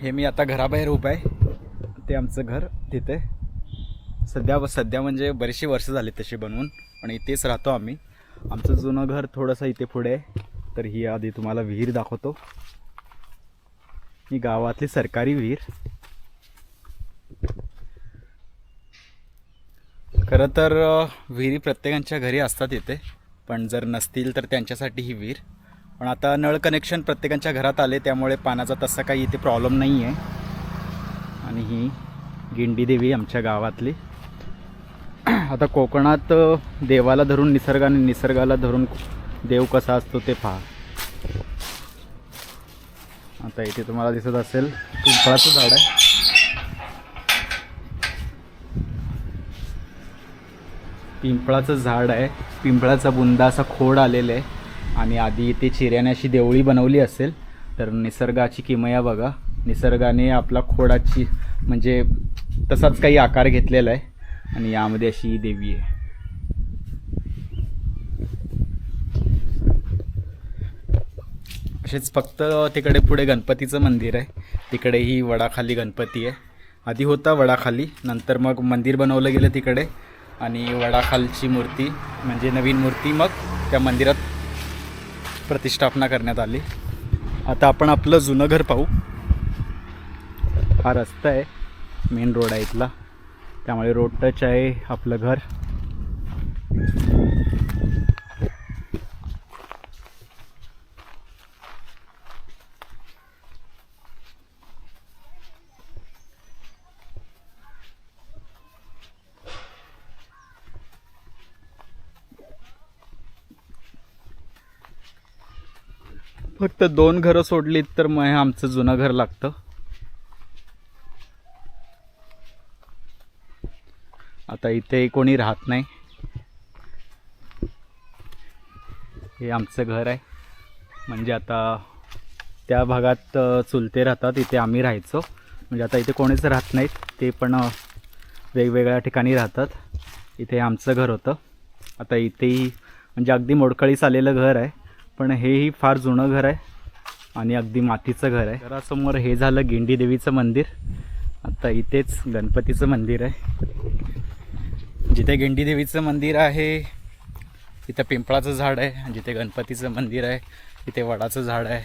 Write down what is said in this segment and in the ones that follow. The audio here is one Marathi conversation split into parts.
हे मी आता घराबाहेर उभं आहे. ते आमचं घर तिथे. सध्या सध्या म्हणजे बरीचशी वर्ष झाली तशी बनवून आणि इथेच राहतो आम्ही. आमचं जुनं घर थोडंसं इथे पुढे आहे. तर ही आधी तुम्हाला विहीर दाखवतो. ही गावातली सरकारी विहीर. खरं तर विहिरी प्रत्येकांच्या घरी असतात इथे. पण जर नसतील तर त्यांच्यासाठी ही विहीर. पण आता नळ कनेक्शन प्रत्येकांच्या घरात आले त्यामुळे पाण्याचा तसा काही इथे प्रॉब्लेम नाही आहे आणि ही गिंडी देवी आमच्या गावातली. आता कोकणात देवाला धरून निसर्ग आणि निसर्गाला धरून देव कसा असतो ते पहा. आता इथे तुम्हाला दिसत असेल पिंपळाचं झाड आहे. पिंपळाचं झाड आहे. पिंपळाचा बुंदा असा खोड आलेला आहे. आणि आधी इथे चिऱ्याने अशी देवळी बनवली असेल तर निसर्गाची किमया बघा. निसर्गाने आपला खोडाची म्हणजे तसाच काही आकार घेतलेला आहे. आणि यामध्ये अशी ही देवी आहे. असेच फक्त तिकडे पुढे गणपतीचं मंदिर आहे. तिकडे ही वडाखाली गणपती आहे. आधी होता वडाखाली नंतर मग मंदिर बनवलं गेलं तिकडे. आणि वडाखालची मूर्ती म्हणजे नवीन मूर्ती मग त्या मंदिरात प्रतिष्ठापना करण्यात आली. आता आपण आपलं जुनं घर पाहू. हा रस्ता आहे मेन रोड आहे इथला. त्यामुळे रोड टच आहे आपलं घर. फक्त दोन घरं सोडलीत तर मग हे आमचं जुनं घर लागतं. आता इथे कोणी राहत नाही. हे आमचं घर आहे. म्हणजे आता त्या भागात चुलते राहतात इथे आम्ही राहायचो. म्हणजे आता इथे कोणीच राहत नाहीत. ते पण वेगवेगळ्या ठिकाणी राहतात. इथे आमचं घर होतं. आता इथेही म्हणजे अगदी मोडकळीस आलेलं घर आहे. पण हेही फार जुनं घर आहे आणि अगदी मातीचं घर आहे. घरासमोर हे झालं गेंडीदेवीचं मंदिर. आता इथेच गणपतीचं मंदिर आहे. जिथे गेंडी देवीचं मंदिर आहे तिथं पिंपळाचं झाड आहे जिथे गणपतीचं मंदिर आहे तिथे वडाचं झाड आहे.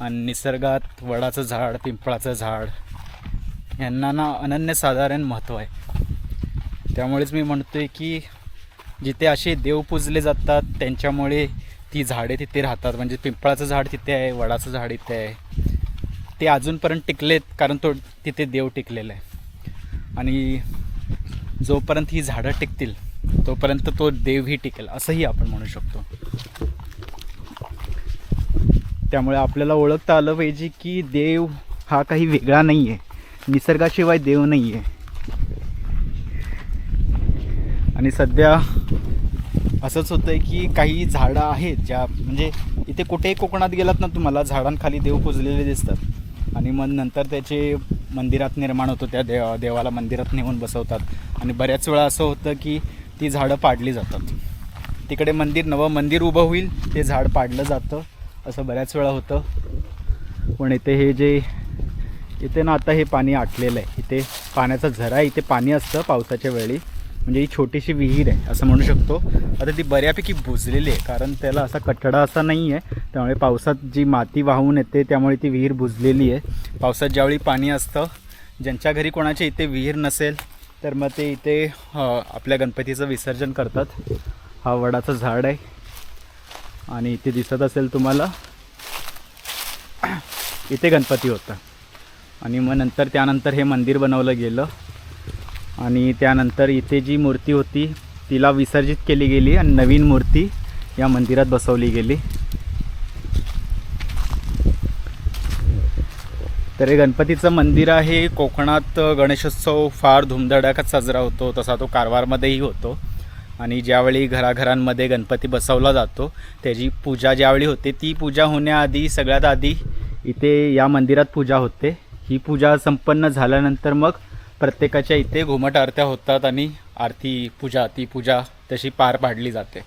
आणि निसर्गात वडाचं झाड पिंपळाचं झाड यांना ना अनन्यसाधारण महत्त्व आहे. त्यामुळेच मी म्हणतो आहे की जिथे असे देव पूजले जातात त्यांच्यामुळे ती झाडे तिथे राहतात. म्हणजे पिंपळाचं झाड तिथे आहे वडाचं झाड इथे आहे. ते अजूनपर्यंत टिकलेत कारण तो तिथे देव टिकलेला आहे. आणि जोपर्यंत ही झाडं टिकतील तोपर्यंत तो देवही टिकेल असंही आपण म्हणू शकतो. त्यामुळे आपल्याला ओळखता आलं पाहिजे की देव हा काही वेगळा नाही आहे निसर्गाशिवाय देव नाही आहे आणि सध्या असंच होतं आहे की काही झाडं आहेत ज्या म्हणजे इथे कुठेही कोकणात गेलात ना तुम्हाला झाडांखाली देव पुजलेले दिसतात. आणि मग नंतर त्याचे मंदिरात निर्माण होतो त्या देवा देवाला मंदिरात नेऊन बसवतात. आणि बऱ्याच वेळा असं होतं की ती झाडं पाडली जातात. तिकडे मंदिर नवं मंदिर उभं होईल ते झाड पाडलं जातं. असं बऱ्याच वेळा होतं. पण इथे हे जे इथे ना आता हे पाणी आटलेलं आहे. इथे पाण्याचा झरा इथे पाणी असतं पावसाच्या वेळी. म्हणजे ही छोटीशी विहीर आहे असं म्हणू शकतो. आता ती बऱ्यापैकी बुजलेली आहे कारण त्याला असा कठडा असा नाही आहे त्यामुळे पावसात जी माती वाहून येते त्यामुळे ती विहीर बुजलेली आहे. पावसात ज्यावेळी पाणी असतं ज्यांच्या घरी कोणाच्या इथे विहीर नसेल तर मग ते इथे आपल्या गणपतीचं विसर्जन करतात. हा वडाचं झाड आहे. आणि इथे दिसत असेल तुम्हाला इथे गणपती होता. आणि मग नंतर त्यानंतर हे मंदिर बनवलं गेलं. आणि त्यानंतर इथे जी मूर्ती होती तिला विसर्जित केली गेली आणि नवीन मूर्ती या मंदिरात बसवली गेली. तर हे गणपतीचं मंदिर आहे. कोकणात गणेशोत्सव फार धुमधडाक्यात साजरा होतो तसा तो कारवारमध्येही होतो. आणि ज्यावेळी घराघरांमध्ये गणपती बसवला जातो त्याची पूजा ज्यावेळी होते ती पूजा होण्याआधी सगळ्यात आधी इथे या मंदिरात पूजा होते. ही पूजा संपन्न झाल्यानंतर मग प्रत्येकाच्या इथे घुमट आरत्या होतात आणि आरती पूजा ती पूजा तशी पार पाडली जाते.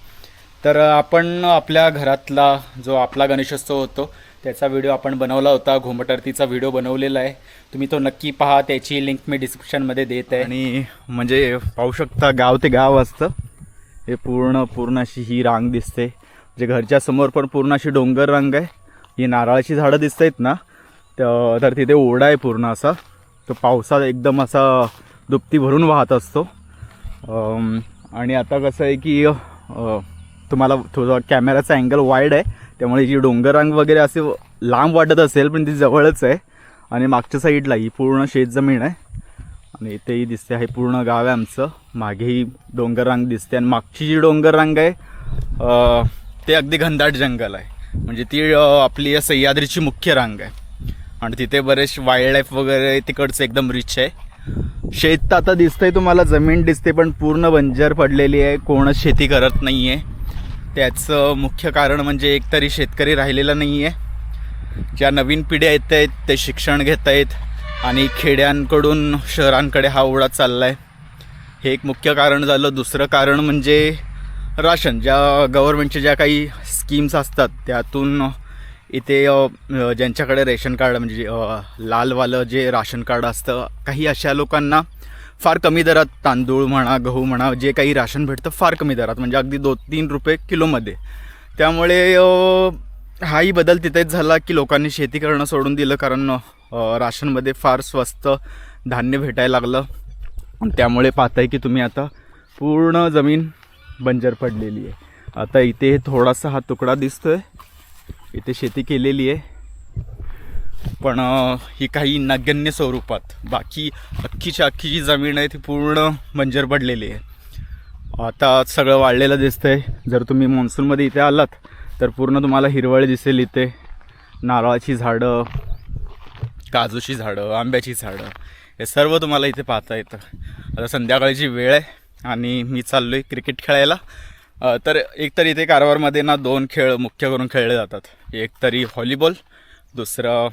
तर आपण आपल्या घरातला जो आपला गणेशोत्सव होतो त्याचा व्हिडिओ आपण बनवला होता. घुमट आरतीचा व्हिडिओ बनवलेला आहे. तुम्ही तो नक्की पहा त्याची लिंक मी डिस्क्रिप्शनमध्ये देत आहे. आणि म्हणजे पाहू शकता गाव ते गाव असतं. हे पूर्ण पूर्ण अशी ही रांग दिसते. म्हणजे घरच्या समोर पण पूर्ण अशी डोंगर रांग आहे. ही नारळाची झाडं दिसत आहेत ना तर तिथे ओढा आहे पूर्ण असा. तो पावसात एकदम असा दुपती भरून वाहत असतो. आणि आता कसं आहे की तुम्हाला थोडा कॅमेराचा अँगल वाईड आहे त्यामुळे जी डोंगररांग वगैरे असे लांब वाटत असेल पण ती जवळच आहे. आणि मागच्या साईडला ही पूर्ण शेतजमीन आहे. आणि इथेही दिसते आहे पूर्ण गाव आहे आमचं. मागेही डोंगररांग दिसते आणि मागची जी डोंगररांग आहे ते अगदी घनदाट जंगल आहे. म्हणजे ती आपली या सह्याद्रीची मुख्य रांग आहे. आणि तिथे बरेच वाईल्ड लाईफ वगैरे तिकडचं एकदम रिच आहे. शेत तर आता दिसतंय तुम्हाला जमीन दिसते पण पूर्ण बंजर पडलेली आहे. कोणच शेती करत नाही आहे त्याचं मुख्य कारण म्हणजे एकतरी शेतकरी राहिलेला नाही आहे ज्या नवीन पिढ्या येत आहेत ते शिक्षण घेत आहेत आणि खेड्यांकडून शहरांकडे हा ओढा चालला आहे हे एक मुख्य कारण झालं. दुसरं कारण म्हणजे राशन. ज्या गव्हर्मेंटच्या ज्या काही स्कीम्स असतात त्यातून इथे ज्यांच्याकडे रेशन कार्ड म्हणजे लालवालं जे राशन कार्ड असतं काही अशा लोकांना फार कमी दरात तांदूळ म्हणा गहू म्हणा जे काही राशन भेटतं फार कमी दरात म्हणजे अगदी दोन तीन रुपये किलोमध्ये. त्यामुळे हाही बदल तिथेच झाला की लोकांनी शेती करणं सोडून दिलं कारण राशनमध्ये फार स्वस्त धान्य भेटायला लागलं. त्यामुळे पाहताय की तुम्ही आता पूर्ण जमीन बंजर पडलेली आहे. आता इथे थोडासा हा तुकडा दिसतोय. इथे शेती केलेली आहे. पण ही काही नगण्य स्वरूपात बाकी अख्खीच्या अख्खी जी जमीन आहे ती पूर्ण बंजर पडलेली आहे. आता सगळं वाढलेलं दिसतंय. जर तुम्ही मान्सूनमध्ये इथे आलात तर पूर्ण तुम्हाला हिरवळ दिसेल इथे. नारळाची झाडं काजूची झाडं आंब्याची झाडं हे सर्व तुम्हाला इथे पाहता येतं. आता संध्याकाळची वेळ आहे आणि मी चाललो आहे क्रिकेट खेळायला. तर एक तर इथे कारवारमध्ये ना दोन खेळ मुख्य करून खेळले जातात. एक तरी व्हॉलीबॉल दुसरं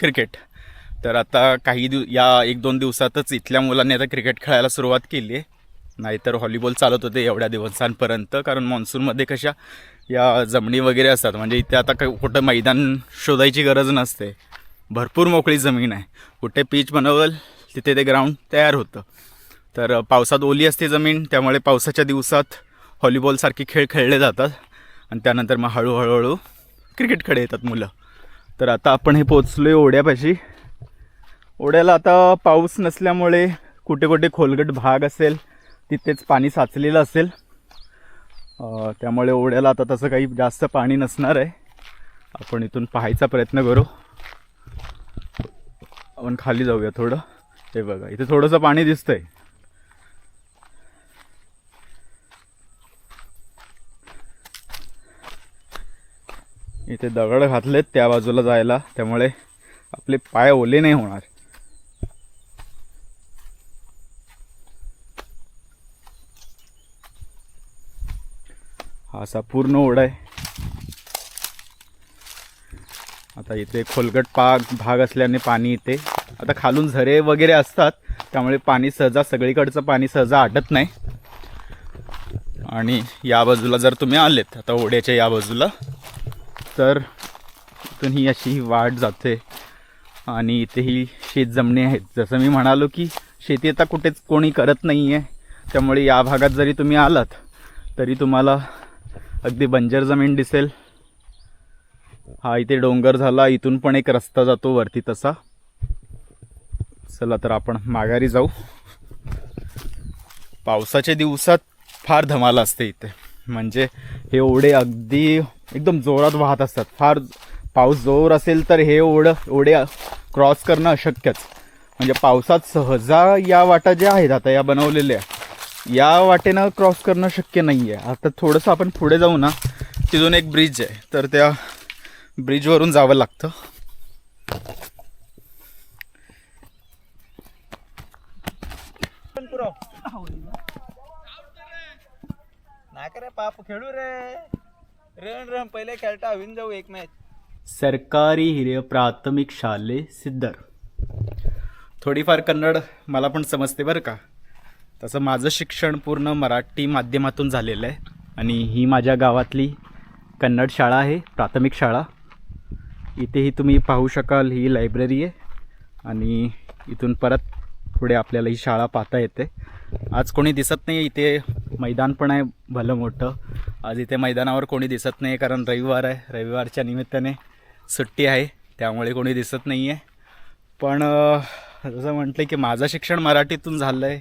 क्रिकेट. तर आता काही दिव या एक दोन दिवसातच इथल्या मुलांनी आता क्रिकेट खेळायला सुरुवात केली आहे. नाहीतर व्हॉलीबॉल चालत होते एवढ्या दिवसांपर्यंत कारण मान्सूनमध्ये कशा या जमिनी वगैरे असतात. म्हणजे इथे आता काही कुठं मैदान शोधायची गरज नसते. भरपूर मोकळी जमीन आहे. कुठे पीच बनवल तिथे ते ग्राउंड तयार होतं. तर पावसात ओली असते जमीन त्यामुळे पावसाच्या दिवसात व्हॉलीबॉलसारखे खेळ खेळले जातात आणि त्यानंतर मग हळूहळूहळू क्रिकेटकडे येतात मुलं. तर आता आपण हे पोचलो आहे ओढ्यापाशी. ओढ्याला आता पाऊस नसल्यामुळे कुठे कुठे खोलगट भाग असेल तिथेच पाणी साचलेलं असेल. त्यामुळे ओढ्याला आता तसं काही जास्त पाणी नसणार आहे. आपण इथून पाहायचा प्रयत्न करू. आपण खाली जाऊया थोडं. हे बघा इथे थोडंसं पाणी दिसतंय. इथे दगड घातलेत त्या बाजूला जायला. त्यामुळे आपले पाय ओले नाही होणार. हा असा पूर्ण ओढ आहे. आता इथे खोलगट पाग भाग असल्याने पाणी इथे. आता खालून झरे वगैरे असतात त्यामुळे पाणी सहजा सगळीकडचं पाणी सहजा आटत नाही. आणि या बाजूला जर तुम्ही आलेत आता ओढ्याच्या या बाजूला तर इथून ही अशी ही वाट जाते आणि इथे ही शेत जमणे आहेत. जसं मी म्हणालो की शेती आता कुठेच कोणी करत नाही आहे त्यामुळे या भागात जरी तुम्ही आलात तरी तुम्हाला अगदी बंजर जमीन दिसेल. हा इथे डोंगर झाला इथून पण एक रस्ता जातो वरती तसा. चला तर आपण माघारी जाऊ. पावसाच्या दिवसात फार धमाल असते इथे. म्हणजे हे ओढे अगदी एकदम जोरात वाहत असतात. फार पाऊस जोर असेल तर हे ओढ ओढे क्रॉस करणं अशक्यच. म्हणजे पावसात सहजा या वाटा ज्या आहेत आता या बनवलेल्या या वाटेनं क्रॉस करणं शक्य नाही आहे आता थोडंसं आपण पुढे जाऊ ना. तिथून एक ब्रिज आहे. तर त्या ब्रिजवरून जावं लागतं. पुरा रे पाप खेळू रे. रण रण पहिले खेळता हवीन जाऊ एक मॅच सरकारी हिरे प्राथमिक शाले सिद्धर. थोडीफार कन्नड मला पण समजते बरं का. तसं माझं शिक्षण पूर्ण मराठी माध्यमातून झालेलं आहे आणि ही माझ्या गावातली कन्नड शाळा आहे प्राथमिक शाळा. इथेही तुम्ही पाहू शकाल ही लायब्ररी आहे. आणि इथून परत पुढे आपल्याला ही शाळा पाहता येते. आज कोणी दिसत नाही इथे मैदान पण आहे भलं मोठं. आज इथे मैदानावर कोणी दिसत नाही कारण रविवार आहे. रविवारच्या निमित्ताने सुट्टी आहे त्यामुळे कोणी दिसत नाही आहे पण जसं म्हटलं की माझं शिक्षण मराठीतून झालं आहे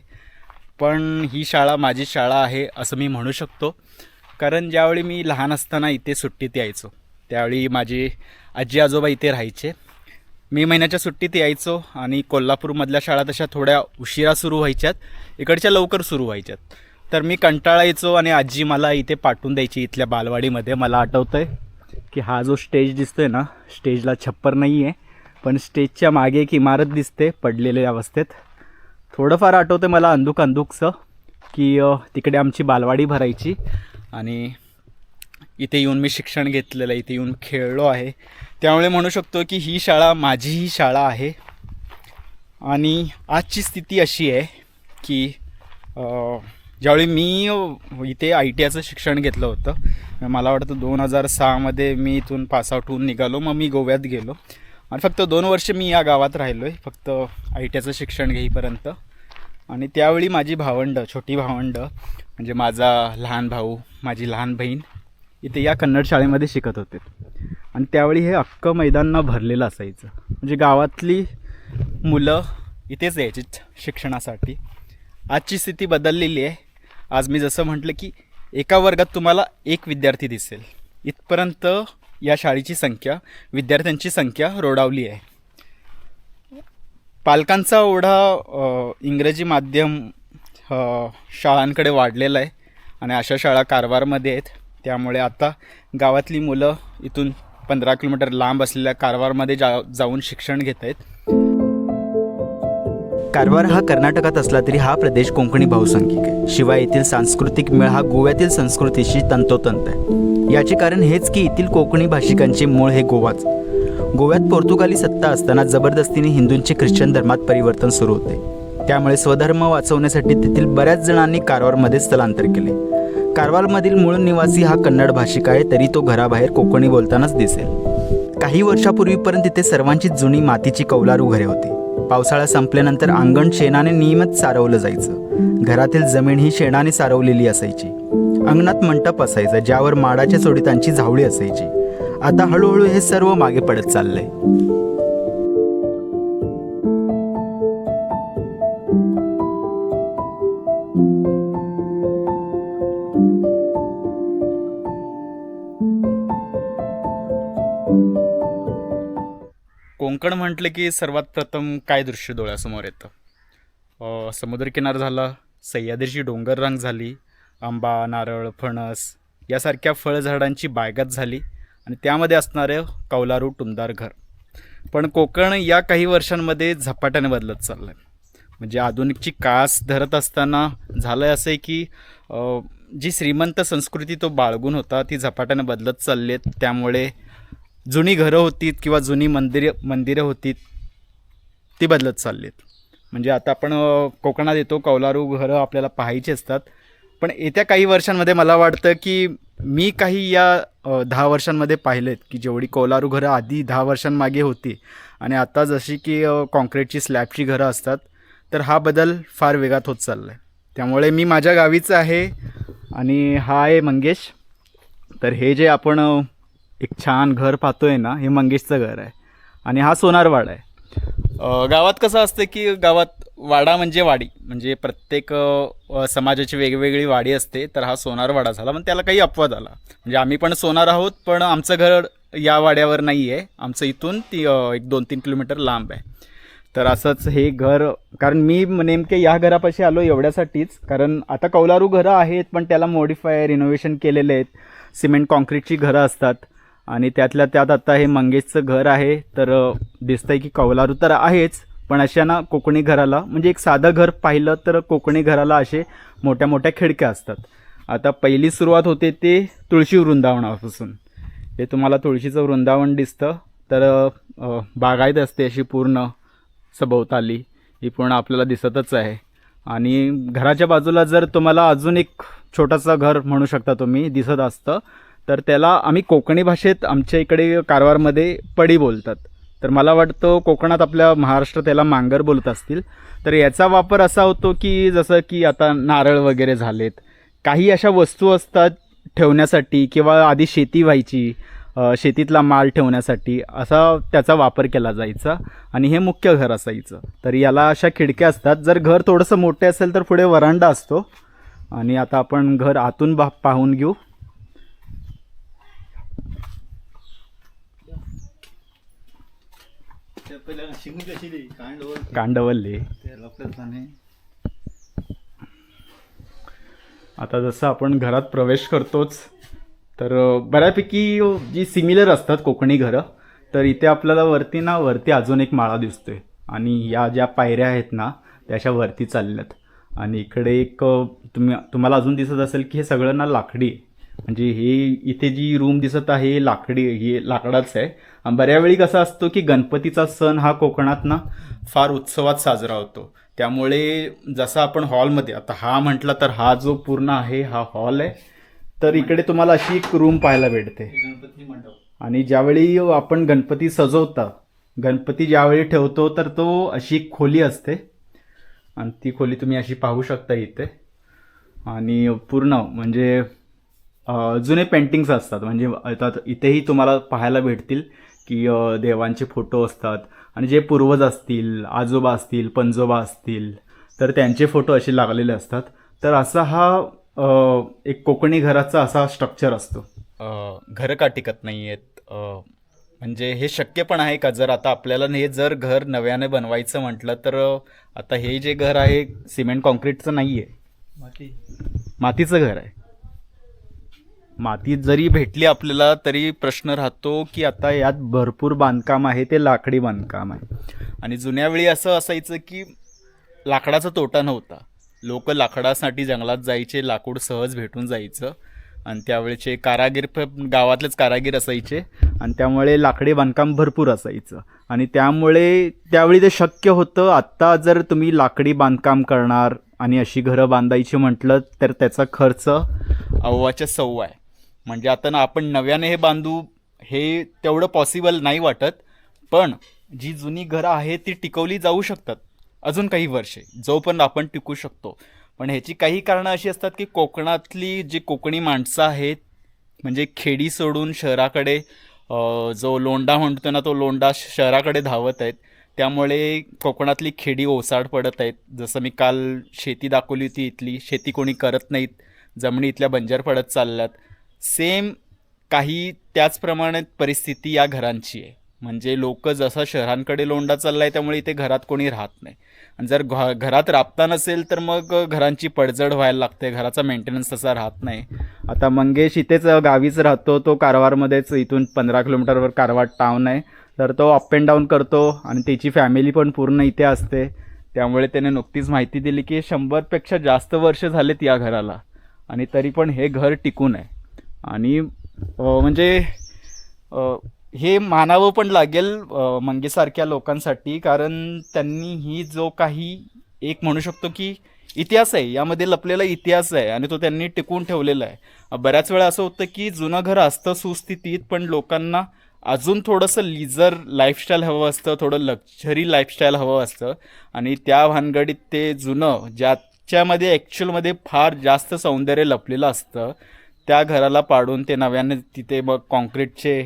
पण ही शाळा माझी शाळा आहे असं मी म्हणू शकतो. कारण ज्यावेळी मी लहान असताना इथे सुट्टीत यायचो त्यावेळी माझी आजी आजोबा इथे राहायचे. मे महिन्याच्या सुट्टीत यायचो आणि कोल्हापूरमधल्या शाळा तशा थोड्या उशिरा सुरू व्हायच्यात. इकडच्या लवकर सुरू व्हायच्यात. तर मी कंटाळायचो आणि आजी मला इथे पाठवून द्यायची इथल्या बालवाडीमध्ये. मला आठवतं आहे की हा जो स्टेज दिसतोय ना स्टेजला छप्पर नाही आहे पण स्टेजच्या मागे एक इमारत दिसते पडलेल्या अवस्थेत. थोडंफार आठवतं मला अंदुक अंदुकचं की तिकडे आमची बालवाडी भरायची आणि इथे येऊन मी शिक्षण घेतलेलं आहे इथे येऊन खेळलो आहे. त्यामुळे म्हणू शकतो की ही शाळा माझी ही शाळा आहे. आणि आजची स्थिती अशी आहे की ज्यावेळी मी इथे आय टी आयचं शिक्षण घेतलं होतं मला वाटतं दोन हजार सहामध्ये मी इथून पासआउट होऊन निघालो मग मी गोव्यात गेलो. आणि फक्त दोन वर्ष मी या गावात राहिलो आहे फक्त आय टी आयचं शिक्षण घेईपर्यंत. आणि त्यावेळी माझी भावंड छोटी भावंड म्हणजे माझा लहान भाऊ माझी लहान बहीण इथे या कन्नड शाळेमध्ये शिकत होते. आणि त्यावेळी हे अख्खं मैदान भरलेलं असायचं. म्हणजे गावातली मुलं इथेच यायची शिक्षणासाठी. आजची स्थिती बदललेली आहे. आज मी जसं म्हटलं की एका वर्गात तुम्हाला एक विद्यार्थी दिसेल. इथपर्यंत या शाळेची संख्या विद्यार्थ्यांची संख्या रोडावली आहे. पालकांचा ओढा इंग्रजी माध्यम शाळांकडे वाढलेला आहे आणि अशा शाळा कारवारमध्ये आहेत. त्यामुळे आता गावातली मुलं इथून पंधरा किलोमीटर लांब असलेल्या कारवारमध्ये जा जाऊन शिक्षण घेत आहेत कारवार हा कर्नाटकात असला तरी हा प्रदेश कोकणी बहुसंख्यक आहे. शिवाय येथील सांस्कृतिक मेळ हा गोव्यातील संस्कृतीशी तंतोतंत आहे. याचे कारण हेच की येथील कोकणी भाषिकांचे मूळ हे गोवाच. गोव्यात पोर्तुगाली सत्ता असताना जबरदस्तीने हिंदूंचे ख्रिश्चन धर्मात परिवर्तन सुरू होते. त्यामुळे स्वधर्म वाचवण्यासाठी तेथील बऱ्याच जणांनी कारवारमध्ये स्थलांतर केले. कारवारमधील मूळ निवासी हा कन्नड भाषिक आहे तरी तो घराबाहेर कोकणी बोलतानाच दिसेल. काही वर्षापूर्वीपर्यंत तिथे सर्वांची जुनी मातीची कौलारू घरे होती. पावसाळा संपल्यानंतर अंगण शेणाने नियमित सारवलं जायचं. घरातील जमीन ही शेणाने सारवलेली असायची. अंगणात मंटप असायचा ज्यावर माडाच्या सोडितांची झावळी असायची. आता हळूहळू हे सर्व मागे पडत चाललंय. म्हटलं की सर्वात प्रथम काय दृश्य डोळ्यासमोर येतं? समुद्रकिनार झाला सह्याद्रीची डोंगर रांग झाली आंबा नारळ फणस यासारख्या फळझाडांची बायगत झाली आणि त्यामध्ये असणारं कौलारू टुमदार घर. पण कोकण या काही वर्षांमध्ये झपाट्याने बदलत चाललं आहे म्हणजे आधुनिकची कास धरत असताना झालं आहे असं आहे की जी श्रीमंत संस्कृती तो बाळगून होता ती झपाट्याने बदलत चालली आहेत त्यामुळे जुनी घरं होतीत किंवा जुनी मंदिरं मंदिरं होतीत ती बदलत चाललीत. म्हणजे आता आपण कोकणात येतो कौलारू घरं आपल्याला पाहायची असतात. पण येत्या काही वर्षांमध्ये मला वाटतं की मी काही या दहा वर्षांमध्ये पाहिलेत की जेवढी कौलारू घरं आधी दहा वर्षांमागे होती आणि आता जशी की कॉन्क्रीटची स्लॅबची घरं असतात तर हा बदल फार वेगात होत चालला आहे त्यामुळे मी माझ्या गावीचं आहे आणि हा आहे मंगेश. तर हे जे आपण एक छान घर पाहतोय ना हे मंगेशचं घर आहे. आणि हा सोनारवाडा आहे. अ, गावात कसं असतं की गावात वाडा म्हणजे वाडी म्हणजे प्रत्येक अ, समाजाची वेगवेगळी वाडी असते तर हा सोनारवाडा झाला पण त्याला काही अपवाद आला. म्हणजे आम्ही पण सोनार आहोत पण आमचं घर या वाड्यावर नाही आहे आमचं इथून ती अ, एक दोन तीन किलोमीटर लांब आहे. तर असंच हे घर कारण मी नेमके या घरापाशी आलो एवढ्यासाठीच कारण आता कौलारू घरं आहेत पण त्याला मॉडिफाय रिनोव्हेशन केलेले आहेत. सिमेंट कॉन्क्रीटची घरं असतात. आणि त्यातल्या त्यात आता हे मंगेशचं घर आहे तर दिसतंय की कौलारू तर आहेच पण अशा ना कोकणी घराला म्हणजे एक साधं घर पाहिलं तर कोकणी घराला असे मोठ्या मोठ्या खिडक्या असतात. आता पहिली सुरुवात होते ते तुळशी वृंदावनापासून. हे तुम्हाला तुळशीचं वृंदावन दिसतं तर बागायत असते अशी पूर्ण सभोवताली ही पूर्ण आपल्याला दिसतच आहे. आणि घराच्या बाजूला जर तुम्हाला अजून एक छोटंसं घर म्हणू शकता तुम्ही दिसत असतं तर त्याला आम्ही कोकणी भाषेत आमच्या इकडे कारवारमध्ये पडी बोलतात. तर मला वाटतं कोकणात आपल्या महाराष्ट्रात त्याला मांगर बोलत असतील. तर याचा वापर असा होतो की जसं की आता नारळ वगैरे झालेत. काही अशा वस्तू असतात ठेवण्यासाठी किंवा आधी शेती व्हायची शेतीतला माल ठेवण्यासाठी असा त्याचा वापर केला जायचा आणि हे मुख्य घर असायचं. तर याला अशा खिडक्या असतात. जर घर थोडंसं मोठे असेल तर पुढे वरांडा असतो. आणि आता आपण घर आतून बा पाहून घेऊ. कशी कांड कांडवल्ले आता जसं आपण घरात प्रवेश करतोच तर बऱ्यापैकी जी सिमिलर असतात कोकणी घरं तर इथे आपल्याला वरती ना वरती अजून एक माळा दिसतोय. आणि या ज्या पायऱ्या आहेत ना त्या अशा वरती चालल्यात. आणि इकडे एक तुम्ही तुम्हाला अजून दिसत असेल की हे सगळं ना लाकडी आहे. म्हणजे हे इथे जी रूम दिसत आहे हे लाकडी हे लाकडाच आहे. आणि बऱ्यावेळी कसा असतो की गणपतीचा सण हा कोकणात ना फार उत्सवात साजरा होतो. त्यामुळे जसं आपण हॉलमध्ये आता हा म्हटला तर हा जो पूर्ण आहे हा हॉल आहे. तर इकडे तुम्हाला अशी एक रूम पाहायला भेटते. गणपती मंडप. आणि ज्यावेळी आपण गणपती सजवता गणपती ज्यावेळी ठेवतो तर तो अशी एक खोली असते. आणि ती खोली तुम्ही अशी पाहू शकता इथे. आणि पूर्ण म्हणजे जुने पेंटिंग्स असतात. म्हणजे आता इथेही तुम्हाला पाहायला भेटतील की देवांचे फोटो असतात. आणि जे पूर्वज असतील आजोबा असतील पंजोबा असतील तर त्यांचे फोटो असे लागलेले असतात. तर असा हा एक कोकणी घराचा असा स्ट्रक्चर असतो. घरं का टिकत नाही आहेत म्हणजे हे शक्य पण आहे का? जर आता आपल्याला हे जर घर नव्याने बनवायचं म्हटलं तर आता हे जे घर आहे सिमेंट कॉन्क्रीटचं नाही आहे माती. मातीचं घर आहे. माती जरी भेटली आपल्याला तरी प्रश्न राहतो की आता यात भरपूर बांधकाम आहे ते लाकडी बांधकाम आहे. आणि जुन्या वेळी असं असायचं की लाकडाचा तोटा नव्हता. लोक लाकडासाठी जंगलात जायचे लाकूड सहज भेटून जायचं. आणि त्यावेळेचे कारागीर गावातलेच कारागीर असायचे. आणि त्यामुळे लाकडी बांधकाम भरपूर असायचं. आणि त्यामुळे त्यावेळी ते शक्य होतं. आत्ता जर तुम्ही लाकडी बांधकाम करणार आणि अशी घरं बांधायची म्हटलं तर त्याचा खर्च अव्वाच्या सव्वा आहे. म्हणजे आता ना आपण नव्याने हे बांधू हे तेवढं पॉसिबल नाही वाटत पण जी जुनी घरं आहेत ती टिकवली जाऊ शकतात. अजून काही वर्षे जोपर्यंत आपण टिकू शकतो. पण ह्याची काही कारणं अशी असतात की कोकणातली जी कोकणी माणसं आहेत म्हणजे खेडी सोडून शहराकडे जो लोंडा म्हणतो ना तो लोंडा शहराकडे धावत आहेत. त्यामुळे कोकणातली खेडी ओसाड पडत आहेत. जसं मी काल शेती दाखवली होती इथली शेती कोणी करत नाहीत. जमिनी इथल्या बंजर पडत चालल्यात. सेम काही त्याचप्रमाणे परिस्थिती या घरांची आहे. म्हणजे लोक जसा शहरांकडे लोंडा चालला आहे त्यामुळे इथे घरात कोणी राहत नाही. आणि जर घ घरात राबता नसेल तर मग घरांची पडझड व्हायला लागते घराचा मेंटेनन्स तसा राहत नाही. आता मंगेश इथेच गावीच राहतो तो कारवारमध्येच इथून पंधरा किलोमीटरवर कारवार टाऊन आहे. तर तो अप अँड डाऊन करतो आणि त्याची फॅमिली पण पूर्ण इथे असते. त्यामुळे त्याने नुकतीच माहिती दिली की शंभरपेक्षा जास्त वर्ष झालेत या घराला. आणि तरी पण हे घर टिकून आहे. आणि म्हणजे हे मानावं पण लागेल मंगेसारख्या लोकांसाठी कारण त्यांनी ही जो काही एक म्हणू शकतो की इतिहास आहे यामध्ये लपलेला इतिहास आहे आणि तो त्यांनी टिकवून ठेवलेला आहे. बऱ्याच वेळा असं होतं की जुनं घर असतं सुस्थितीत पण लोकांना अजून थोडंसं लिझर लाईफस्टाईल हवं असतं थोडं लक्झरी लाईफस्टाईल हवं असतं. आणि त्या भानगडीत ते जुनं ज्याच्यामध्ये ॲक्च्युअलमध्ये फार जास्त सौंदर्य लपलेलं असतं त्या घराला पाडून ते नव्याने तिथे मग कॉन्क्रीटचे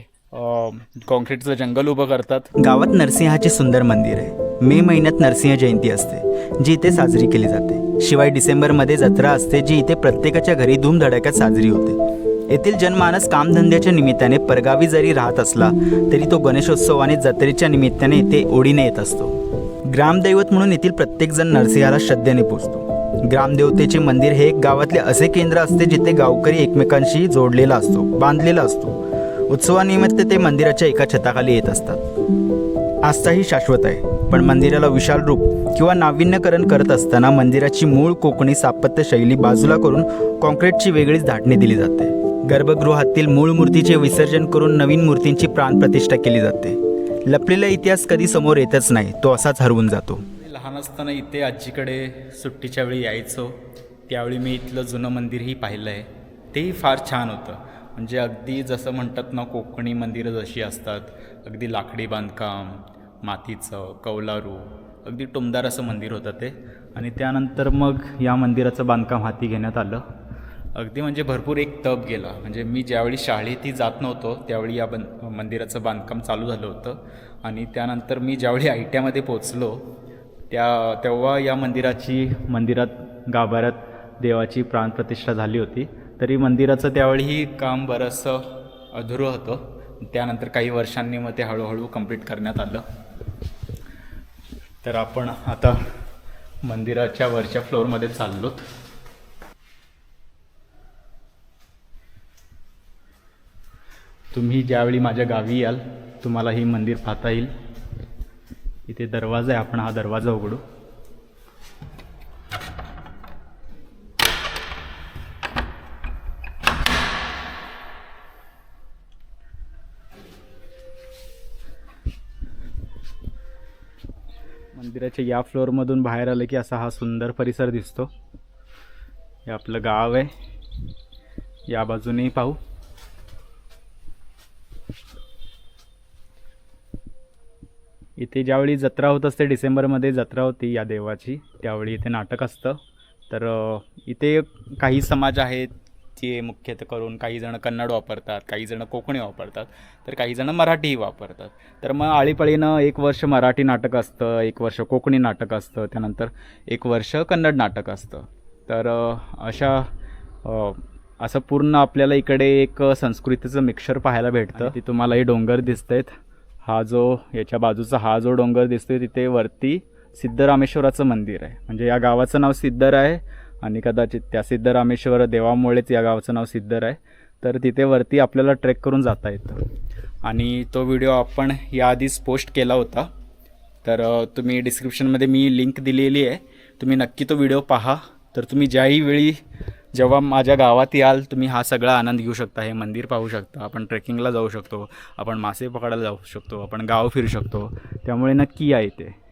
कॉन्क्रीटचं जंगल उभं करतात. गावात नरसिंहाचे सुंदर मंदिर आहे. मे महिन्यात नरसिंह जयंती असते जी इथे साजरी केली जाते. शिवाय डिसेंबरमध्ये जत्रा असते जी इथे प्रत्येकाच्या घरी धूमधडाक्यात साजरी होते. येथील जनमानस कामधंद्याच्या निमित्ताने परगावी जरी राहत असला तरी तो गणेशोत्सव आणि जत्रेच्या निमित्ताने इथे ओढीने येत असतो. ग्रामदैवत म्हणून येथील प्रत्येकजण नरसिंहाला श्रद्धेने पोचतो. ग्रामदेवतेचे मंदिर हे एक गावातले असे केंद्र असते जिथे गावकरी एकमेकांशी जोडलेला असतो बांधलेला असतो. उत्सवानिमित्त ते मंदिराच्या एका छताखाली येत असतात. आस्था ही शाश्वत आहे पण मंदिराला विशाल रूप किंवा नाविन्यकरण करत असताना मंदिराची मूळ कोकणी स्थापत्य शैली बाजूला करून कॉन्क्रीटची वेगळीच धाटणी दिली जाते. गर्भगृहातील मूळ मूर्तीचे विसर्जन करून नवीन मूर्तींची प्राणप्रतिष्ठा केली जाते. लपलेला इतिहास कधी समोर येतच नाही तो असाच हरवून जातो. असताना इथे आजीकडे सुट्टीच्या वेळी यायचो. त्यावेळी मी इथलं जुनं मंदिरही पाहिलं आहे तेही फार छान होतं. म्हणजे अगदी जसं म्हणतात ना कोकणी मंदिरं जशी असतात. अगदी लाकडी बांधकाम मातीचं कौलारू अगदी टुमदार असं मंदिर होतं ते. आणि त्यानंतर मग या मंदिराचं बांधकाम हाती घेण्यात आलं. अगदी म्हणजे भरपूर एक तप गेला. म्हणजे मी ज्यावेळी शाळेतही जात नव्हतो त्यावेळी या बन मंदिराचं बांधकाम चालू झालं होतं. आणि त्यानंतर मी ज्यावेळी आय टी पोचलो त्या तेव्हा या मंदिराची मंदिरात गाभाऱ्यात देवाची प्राणप्रतिष्ठा झाली होती. तरी मंदिराचं त्यावेळीही काम बरंचसं अधुरं होतं. त्यानंतर काही वर्षांनी मग ते हळूहळू कंप्लीट करण्यात आलं. तर आपण आता मंदिराच्या वरच्या फ्लोअरमध्ये चाललोत तुम्ही ज्यावेळी माझ्या गावी याल तुम्हाला ही मंदिर पाहता येईल. इथे दरवाजा आहे आपण हा दरवाजा उघडू. मंदिराच्या या फ्लोअरमधून बाहेर आलं की असा हा सुंदर परिसर दिसतो. हे आपलं गाव आहे. या बाजूनेही पाहू. इथे ज्यावेळी जत्रा होत असते डिसेंबरमध्ये जत्रा होती या देवाची त्यावेळी इथे नाटक असतं. तर इथे काही समाज आहेत जे मुख्यतः करून काही जण कन्नड वापरतात काही जण कोकणी वापरतात तर काही जण मराठीही वापरतात. तर मग आळीपाळीनं एक वर्ष मराठी नाटक असतं एक वर्ष कोकणी नाटक असतं त्यानंतर एक वर्ष कन्नड नाटक असतं. तर अशा असं पूर्ण आपल्याला इकडे एक संस्कृतीचं मिक्सर पाहायला भेटतं. ती तुम्हाला हे डोंगर दिसत आहेत हा जो याच्या बाजूचा हा जो डोंगर दिसतोय तिथे वरती सिद्धरामेश्वराचं मंदिर आहे. म्हणजे या गावाचं नाव सिद्धर आहे आणि कदाचित त्या सिद्धरामेश्वर देवामुळेच या गावाचं नाव सिद्धर आहे. तर तिथे वरती आपल्याला ट्रेक करून जाता येतं. आणि तो व्हिडिओ आपण याआधीच पोस्ट केला होता. तर तुम्ही डिस्क्रिप्शनमध्ये मी लिंक दिलेली आहे. तुम्ही नक्की तो व्हिडिओ पहा. तर तुम्ही ज्याही वेळी जेव्हा माझ्या गावात याल तुम्ही हा सगळा आनंद घेऊ शकता हे मंदिर पाहू शकता आपण ट्रेकिंगला जाऊ शकतो आपण मासे पकडायला जाऊ शकतो आपण गाव फिरू शकतो त्यामुळे नक्की या इथे.